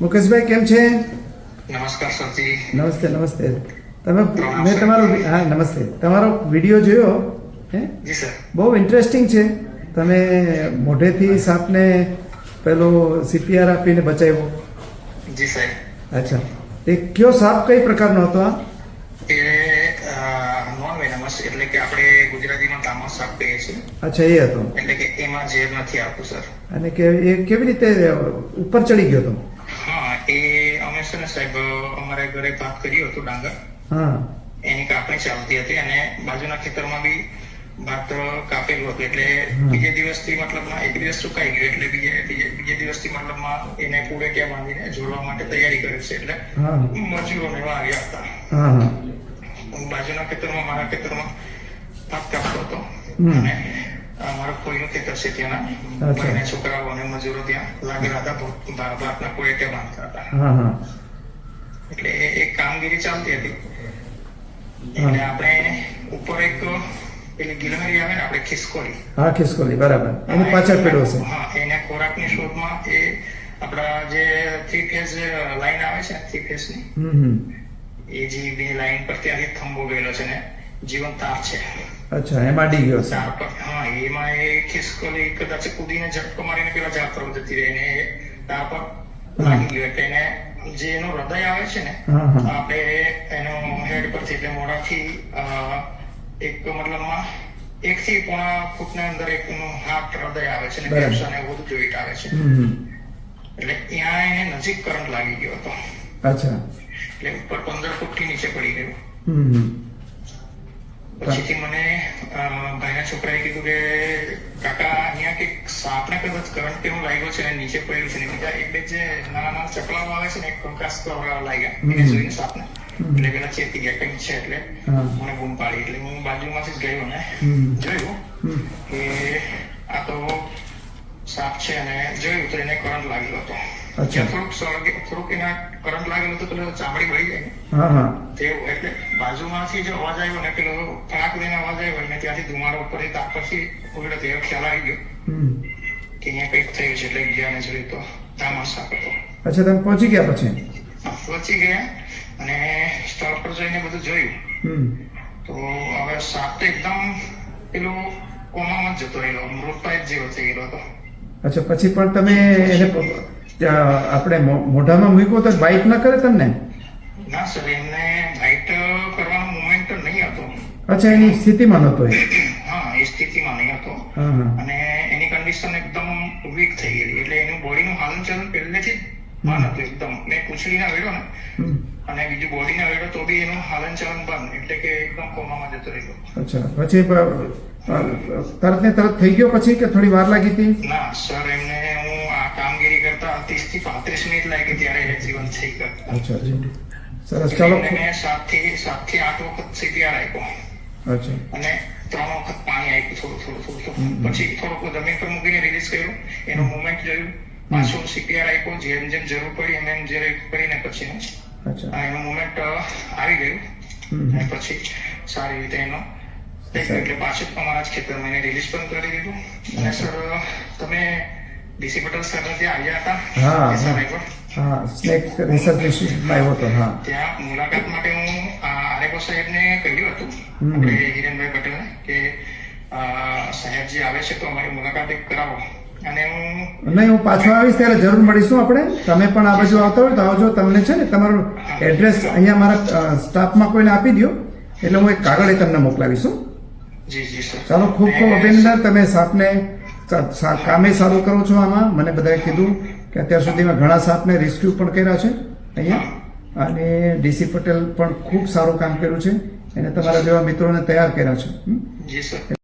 મુકેશભાઈ કેમ છે? નમસ્કાર સરજી. નમસ્તે નમસ્તે. તમે મેં તમારો હા નમસ્તે. તમારો વીડિયો જોયો? હે? બહુ ઇન્ટરેસ્ટિંગ છે. તમે મોઢેથી સાપને પેલો સીપીઆર આપીને બચાવ્યો. જી સાહેબ અચ્છા. એ કયો સાપ કઈ પ્રકારનો હતો આ? એ નોન વેનમસ એટલે કે આપણે ગુજરાતીમાં તામસ સાપ કહીએ છીએ. અચ્છા એ હતો. એટલે કે એમાં ઝેર નથી આવતું સર. અને કે એ કેવી રીતે ઉપર ચડી ગયો હતો? અમે છે ને સાહેબ અમારે ઘરે પાક કર્યું હતું ડાંગર. એની કાપણી ચાલતી હતી અને બાજુના ખેતરમાં બી ભાત કાપેલું હતું. એટલે બીજે દિવસથી મતલબમાં એક દિવસ સુકાઈ ગયું એટલે બીજે બીજે દિવસથી મતલબમાં એને પૂરે ક્યાં બાંધીને જોડવા માટે તૈયારી કરે છે. એટલે મજૂરો એવા આવ્યા હતા. બાજુના ખેતરમાં મારા ખેતરમાં ભાત કાપતો હતો. અને કોઈનું ખેતર છે ત્યાંના અચ્છા. છોકરાઓ અને મજૂરો ત્યાં લાગેલા હતા ભાતના કોઈ ત્યાં બાંધતા હતા. એટલે એક કામગીરી ચાલતી હતી. એટલે આપણે ઉપર એક પેલી ગિલહરી આવે ને આપણે ખિસકોલી. હા ખિસકોલી બરાબર. એની પાછળ પેડો છે. હા એને ખોરાકની શોધમાં એ આપણા જે થ્રી ફેઝ લાઈન આવે છે થ્રી ફેઝની એ જે બે લાઈન પર ત્યાંથી થંભો ગયેલો છે ને જીવન તાર છે. અચ્છા એમાં ડી ગયો છે. હા એમાં એ ખિસકોલી કદાચ કૂદીને ઝટકો મારીને પેલા ઝાડ જતી રહી ને પર લાગી ગયો. એટલે એને જે એનું હૃદય આવે છે ને આપણે એનો હેડ પરથી એટલે મોઢાથી એક મતલબમાં એક થી પોણા ફૂટના અંદર એક એનું હાર્ટ હૃદય આવે છે ને. ફેફસાને બધું જોઈટ આવે છે. એટલે ત્યાં એને નજીક કરંટ લાગી ગયો હતો. અચ્છા. એટલે ઉપર પંદર ફૂટથી નીચે પડી ગયું. પછીથી મને ભાઈના છોકરાએ કીધું કે કાકા અહીંયા કે સાપને કદાચ કરંટ કેવું લાગ્યો છે? અને નીચે પડ્યું છે. ને બીજા એક બે જે નાના નાના ચકલાઓ આવે છે ને એક કંકાસ લાગ્યા. એને. જોઈને સાપને. એટલે પેલા ચેતી ગયા કંઈક છે એટલે. મને બૂમ પાડી. એટલે હું બાજુમાંથી જ ગયો ને. જોયું કે આ તો સાપ છે અને જોયું તો એને કરંટ લાગ્યો હતો. કરંટ લાગેલો તો પેલો ચામડી વળી જાય હા એટલે બાજુમાંથી જો અવાજ આવ્યો ને પેલો ફાક દઈને અવાજ આવ્યો ને ત્યાંથી ધુમાડો ઉપર તાપ પછી ઉગડે તે ખ્યાલ આવી ગયો કે અહીંયા કંઈક થયું છે એટલે ગયા તો હતો. અચ્છા તમે પહોંચી ગયા પછી? પહોંચી ગયા અને સ્થળ પર જઈને બધું જોયું. તો હવે સાપ તો એકદમ પેલો કોમામાં જતો રહેલો મૃતપાય જેવો થઈ ગયેલો હતો. અચ્છા પછી પણ તમે એને આપણે મોઢામાં મૂક્યો તો બાઇટ ના કરે તમને? ના સર એમને બાઇટ કરવાનો મોમેન્ટ નહીં હતો. અચ્છા એની સ્થિતિમાં નહોતો એ? હા એ સ્થિતિમાં નહીં હતો. અને એની કન્ડિશન એકદમ વીક થઈ ગઈ એટલે એનું બોડીનું હાલચાલ પહેલેથી બંધ હતું એકદમ. મેં પૂંછડીના વેડો ને. અને બીજું બોડીના વેડો તો બી એનું હાલનચલન બંધ. એટલે કે એકદમ કોમામાં જતો રહ્યો. અચ્છા પછી તરત ને તરત થઈ ગયો પછી કે થોડી વાર લાગી હતી? ના સર એમને કામગીરી થી પાંત્રીસ મિનિટ લાગી ત્યારે એને જીવન થઈ ગયું. અચ્છા અચ્છા. સરસ. ચાલો મેં સાતથી સાતથી આઠ વખત સીપીઆર આપ્યો. અચ્છા. અને ત્રણ વખત પાણી આપ્યું થોડું થોડું થોડું થોડું. પછી થોડુંક જમીન પર મૂકીને રિલીઝ કર્યું. એનું મુવમેન્ટ જોયું. પાછું સીપીઆર આપ્યું. જેમ જેમ જરૂર પડી એમ એમ જ્યારે કરીને પછી એનું મુવમેન્ટ આવી ગયું. અને પછી સારી રીતે એનો એટલે પાછું અમારા જ ખેતરમાં એને રિલીઝ પણ કરી દીધું. અને સર તમે ડીસી પટેલ સર જે આવ્યા હતા હા, હા. સ્નેક રિસર્ચ ઇન્સ્ટિટ્યૂટમાં આવ્યો હતો હા. ત્યાં મુલાકાત માટે હું આરેકો સાહેબને કહ્યું હતું. આપણે હિરેનભાઈ પટેલને કે સાહેબજી આવે છે તો અમારી મુલાકાત એક કરાવો. અને હું નહીં હું પાછો આવીશ ત્યારે જરૂર મળીશું આપણે. તમે પણ આ બાજુ આવતા હોય તો આવજો તમને છે ને તમારું એડ્રેસ અહીંયા મારા સ્ટાફમાં કોઈને આપી દો એટલે હું એક કાગળ એ તમને મોકલાવીશું જી જી સર. ચાલો ખૂબ ખૂબ અભિનંદન. તમે સાપને કામે સારું કરો છો આમાં? મને બધાએ કીધું કે અત્યાર સુધીમાં ઘણા સાપને રેસ્ક્યુ પણ કર્યા છે અહીંયા. અને ડીસી પટેલ પણ ખૂબ સારું કામ કર્યું છે. એને તમારા જેવા મિત્રોને તૈયાર કર્યા છે.